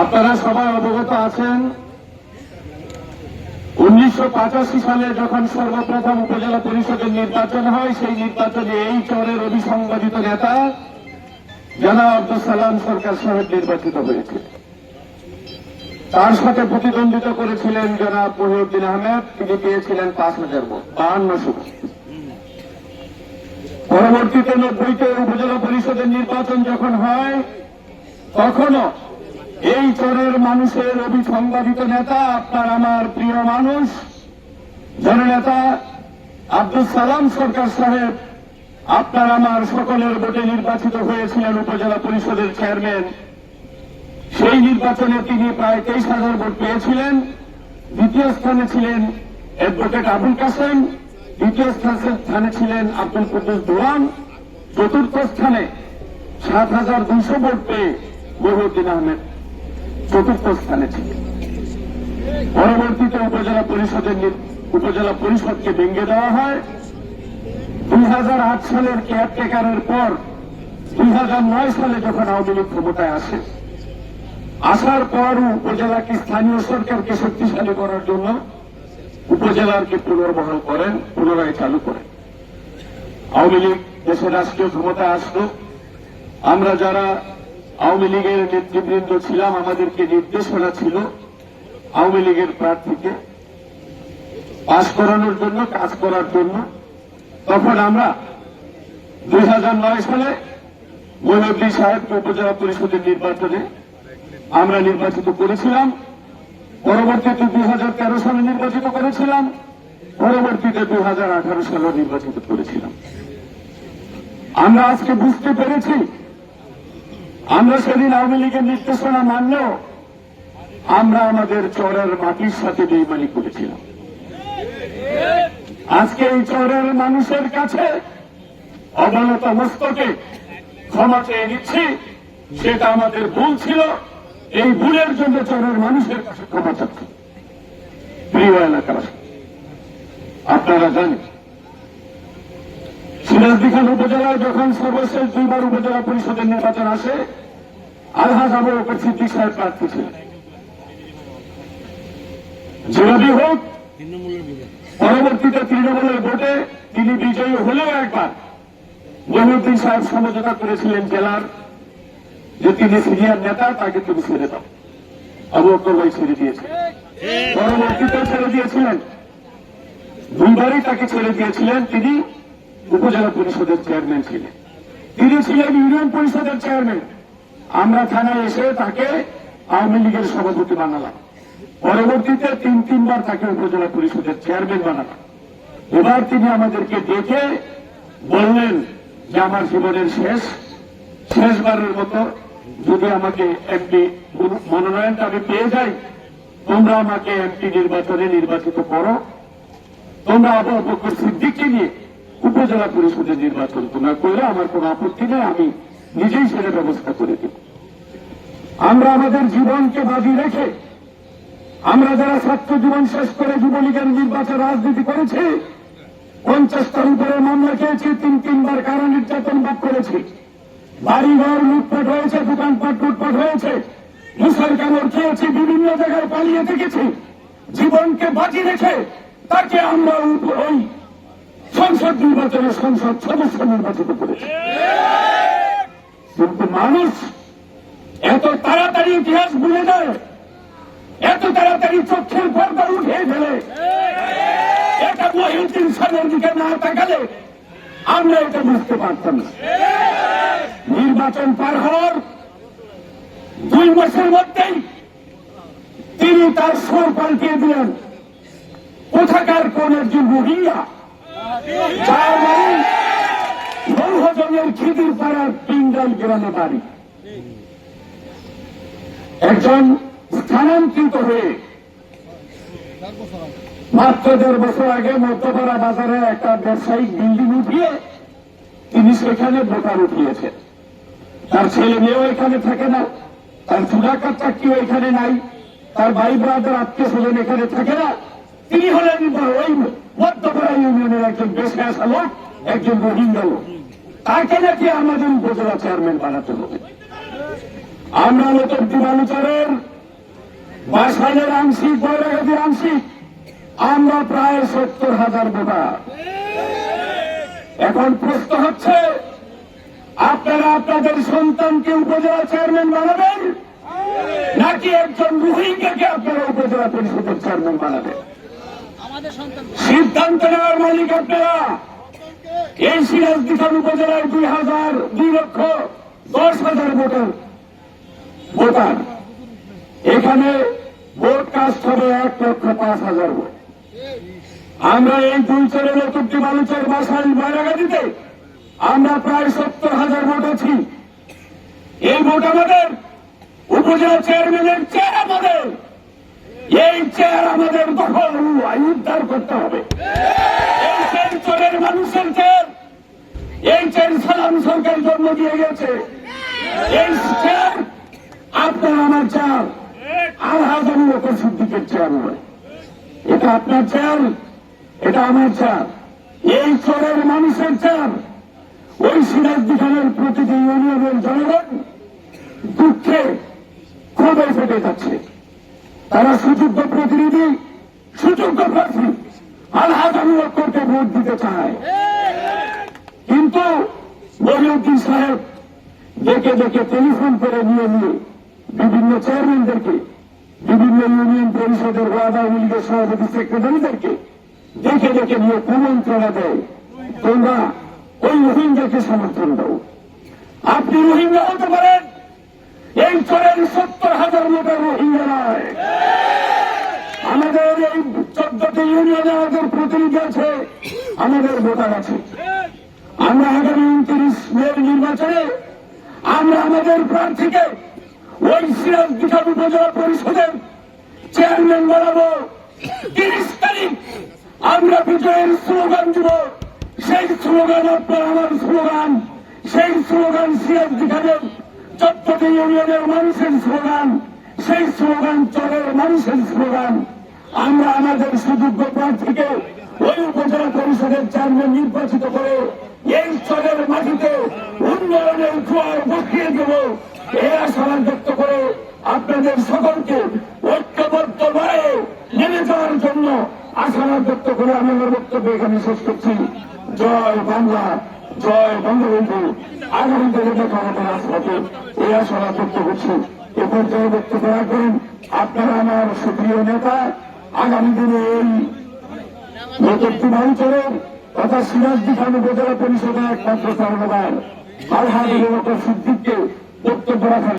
আপনারা সবাই অবগত আছেন, উনিশশো পঁচাশি সালে যখন সর্বপ্রথম উপজেলা পরিষদের নির্বাচন হয়, সেই নির্বাচনে এই চরের অভিসংবাদিত নেতা জনাব আব্দুল সালাম সরকার সাহেব নির্বাচিত হয়েছে তার সাথে প্রতিদ্বন্দ্বিতা করেছিলেন জনাব মহিউদ্দিন আহমেদ, তিনি পেয়েছিলেন পাঁচ হাজার ভোট বাহান্নশো। পরবর্তীতে নব্বইতে উপজেলা পরিষদের নির্বাচন যখন হয়, তখনও এই চরের মানুষের অভিসংবাদিত নেতা আপনার আমার প্রিয় মানুষ জননেতা আব্দুল সালাম সরকার সাহেব, আপনার আমার সকলের ভোটে নির্বাচিত হয়েছিলেন উপজেলা পরিষদের চেয়ারম্যান। সেই নির্বাচনে তিনি প্রায় তেইশ হাজার ভোট পেয়েছিলেন। দ্বিতীয় স্থানে ছিলেন অ্যাডভোকেট আবুল কাসেম দ্বিতীয় স্থানে ছিলেন আব্দুল কুদ্দুস দোয়ান চতুর্থ স্থানে সাত হাজার দুইশো ভোট পেয়ে মহিউদ্দিন আহমেদ। চতুর্থ স্থানে ছিলেন পরবর্তীতে উপজেলা পরিষদের উপজেলা পরিষদকে ভেঙে দেওয়া হয়। দুই হাজার আট সালের কেয়ারটেকারের পর দুই হাজার নয় সালে যখন আওয়ামী লীগ ক্ষমতায় আসে, আসার পর উপজেলাকে স্থানীয় সরকারকে শক্তিশালী করার জন্য উপজেলাকে পুনর্বহাল করেন, পুনরায় চালু করেন। আওয়ামী লীগ দেশের রাষ্ট্রীয় ক্ষমতায় আসলো। আমরা যারা আওয়ামী লীগের নেতৃবৃন্দ ছিলাম, আমাদেরকে নির্দেশনা ছিল আওয়ামী লীগের প্রার্থীকে পাশ করানোর জন্য, কাজ করার জন্য। তখন আমরা দু হাজার নয় সালে মহিউদ্দিন সাহেবকে উপজেলা পরিষদের নির্বাচনে আমরা নির্বাচিত করেছিলাম। পরবর্তীতে দুই হাজার তেরো সালে নির্বাচিত করেছিলাম। পরবর্তীতে দুই হাজার আঠারো সালে নির্বাচিত করেছিলাম। আমরা আজকে বুঝতে পেরেছি আমরা সেদিন আওয়ামী লীগের নির্দেশনা মানলেও আমরা আমাদের চরের মাটির সাথে বেইমানি করেছিলাম। আজকে এই চরের মানুষের কাছে অবনত মস্তকে ক্ষমা চেয়ে নিচ্ছি, সেটা আমাদের ভুল ছিল। এই ভুলের জন্য চরের মানুষের কাছে ক্ষমা চাচ্ছি। প্রিয় এলাকাবাসী, আপনারা জানেন সিরাজদি খান উপজেলায় যখন সর্বশেষ দুইবার উপজেলা পরিষদের নির্বাচন আসে আলহাজ আবু বকর সিদ্দিক সাহেব প্রার্থী যেভাবে হোক, পরবর্তীতে তৃণমূলের ভোটে তিনি বিজয়ী হলেও একবার। মহিউদ্দিন সাহেব সমঝোতা করেছিলেন জেলার, যে তিনি সিনিয়র নেতা, তাকে তুমি ছেড়ে দাও। আবু বকর ভাই ছেড়ে দিয়েছে। পরবর্তীতে ছেড়ে দিয়েছিলেন। দুইবারই তাকে ছেড়ে দিয়েছিলেন তিনি। উপজেলা পরিষদের চেয়ারম্যান ছিলেন। তিনি ছিলেন ইউনিয়ন পরিষদের চেয়ারম্যান। আমরা থানায় এসে তাকে আওয়ামী লীগের সভাপতি বানালাম। পরবর্তীতে তিন, তিনবার তাকে উপজেলা পরিষদের চেয়ারম্যান বানালাম। এবার তিনি আমাদেরকে ডেকে বললেন যে, আমার জীবনের শেষ, শেষবারের মতো যদি আমাকে এমপি মনোনয়নটা আমি পেয়ে যাই, তোমরা আমাকে এমপি নির্বাচনে নির্বাচিত করো। তোমরা আবু বকর সিদ্দিককে নিয়ে উপজেলা পরিষদের নির্বাচন তোমরা করলে, আমার কোনো আপত্তি নেই, আমি নিজেই সেটা ব্যবস্থা করে দেব আমরা আমাদের জীবনকে বাজি রেখে, আমরা যারা ছাত্র জীবন শেষ করে যুবলীগের নির্বাচন রাজনীতি করেছি, পঞ্চাশটার উপরে মামলা খেয়েছি, তিন তিনবার কারা নির্যাতন ভোগ করেছি। বাড়িঘর লুটপাট হয়েছে, দোকানপাট লুটপাট হয়েছে, মুসল কামড় খেয়েছি, বিভিন্ন জায়গায় পালিয়ে থেকেছি। জীবনকে বাজি রেখে তাকে আমরা ওই সংসদ নির্বাচনে সংসদ সদস্য নির্বাচিত করেছি। কিন্তু মানুষ এত তাড়াতাড়ি ইতিহাস ভুলে যায়, এত তাড়াতাড়ি চোখের পর্দা উঠিয়ে ফেলে। এটা মহিউদ্দিন সাহেবের দিকে না তাকালে আমরা এটা বুঝতে পারতাম না। নির্বাচন পার হওয়ার দুই মাসের মধ্যেই তিনি তার সুর পাল্টিয়ে দিলেন। কোথাকার কোন একজন রোহিঙ্গা? যার বহুজনের খিদির পাড়ার পিঙ্গাল গ্রামে বাড়ি। একজন স্থানান্তরিত হয়ে মাত্র দেড় বছর আগে মধ্যপাড়া বাজারে একটা ব্যবসায়িক বিল্ডিং উঠিয়ে তিনি সেখানে ভোটার উঠিয়েছেন। তার ছেলে মেয়েও এখানে থাকে না, তার চুলাকার চাকরিও এখানে নাই, তার ভাই ব্রাদার আত্মীয় স্বজন এখানে থাকে না। তিনি হলেন ওই মধ্যপাড়া ইউনিয়নের একজন বেশে আসা লোক একজন রোহিঙ্গা লোক। তাকে নাকি আমাদের উপজেলা চেয়ারম্যান বানাতে হবে? আমরা নতুন দিবালুচারের বাসাইলের আংশিক বৈরাগতির আংশিক আমরা প্রায় সত্তর হাজার ভোটার। এখন প্রশ্ন হচ্ছে আপনারা আপনাদের সন্তানকে উপজেলা চেয়ারম্যান বানাবেন? নাকি একজন রোহিঙ্গাকে আপনারা উপজেলা পরিষদের চেয়ারম্যান বানাবেন? সিদ্ধান্ত নেওয়ার মালিক আপনারা। এই খান উপজেলায় দুই হাজার দুই লক্ষ দশ হাজার ভোটার। ভোটার। এখানে ভোট কাস্ট হবে এক লক্ষ পাঁচ হাজার ভোট। আমরা এই দুই চরের চতুর্থী বালুচর বাসাল বাইরাগাদিতে আমরা প্রায় সত্তর হাজার ভোট আছি। এই ভোট আমাদের উপজেলা চেয়ারম্যানের চেয়ার আমাদের এই চেয়ার আমাদের দখল। উদ্ধার করতে হবে। এই চরের মানুষের চেয়ার এই চেয়ার সালাম সরকার জন্ম দিয়ে গেছে। এই চেয়ার আপনার আমার চেয়ার আলহাজ আমি লোক সিদ্দিকের চেয়ার নয়। এটা আপনার চেয়ার এটা আমার চেয়ার এই চরের মানুষের চেয়ার ওই সিরাজদি খানের প্রতিটি ইউনিয়নের জনগণ দুঃখে খুবই ফেটে যাচ্ছে। তারা সুযোগ্য প্রতিনিধি সুযোগ্য প্রার্থী আলহাজ করতে ভোট দিতে চায়। কিন্তু মহিউদ্দিন সাহেব ডেকে ডেকে টেলিফোন করে নিয়ে নিয়ে বিভিন্ন চেয়ারম্যানদেরকে, বিভিন্ন ইউনিয়ন পরিষদের ওয়াদা লীগের সভাপতি, সেক্রেটারিদেরকে ডেকে ডেকে নিয়ে কুমন্ত্রণা দেয়, তোমরা ওই রোহিঙ্গাকে সমর্থন দাও। আপনি রোহিঙ্গা হতে পারেন, এই চরের সত্তর হাজার লোকের রোহিঙ্গা নয়। এই চোদ্দটি ইউনিয়নে আমাদের প্রতিনিধি আছে, আমাদের ভোটার আছে। আমরা আগামী উনত্রিশ মের নির্বাচনে, আমরা আমাদের প্রার্থীকে ওই সিরাজ বিকাশ উপজেলা পরিষদের চেয়ারম্যান বানাবো। তিরিশ তারিখ আমরা বিজয়ের স্লোগান দিব। সেই স্লোগান আপনার আমার স্লোগান, সেই স্লোগান সিরাজ বিকাশের চট্টগ্রাম ইউনিয়নের মানুষের স্লোগান, সেই স্লোগান চরের মানুষের স্লোগান। আমরা আমাদের সুযোগ্য প্রার্থীকে ওই উপজেলা পরিষদের চেয়ারম্যান নির্বাচিত করে এই চরের মাটিতে উন্নয়নের জোয়ার বসিয়ে দেব। আশাবাদ ব্যক্ত করে আপনাদের সকলকে ঐক্যবদ্ধ যাওয়ার জন্য করে আমি আমার বক্তব্য এখানে শেষ করছি। জয় বাংলা, জয় বঙ্গবন্ধু। আগামী দিনে দেখা হবে রাজপথে। করছি। এ পর্যায়ে বক্তব্য রাখবেন আপনারা আমার সুপ্রিয় নেতা আগামী দিনে এই চতুর্থী অঞ্চলের তথা সিরাজদি খান উপজেলা পরিষদের একমাত্র কর্মদার আলহাদ সিদ্দিককে বক্তব্য রাখার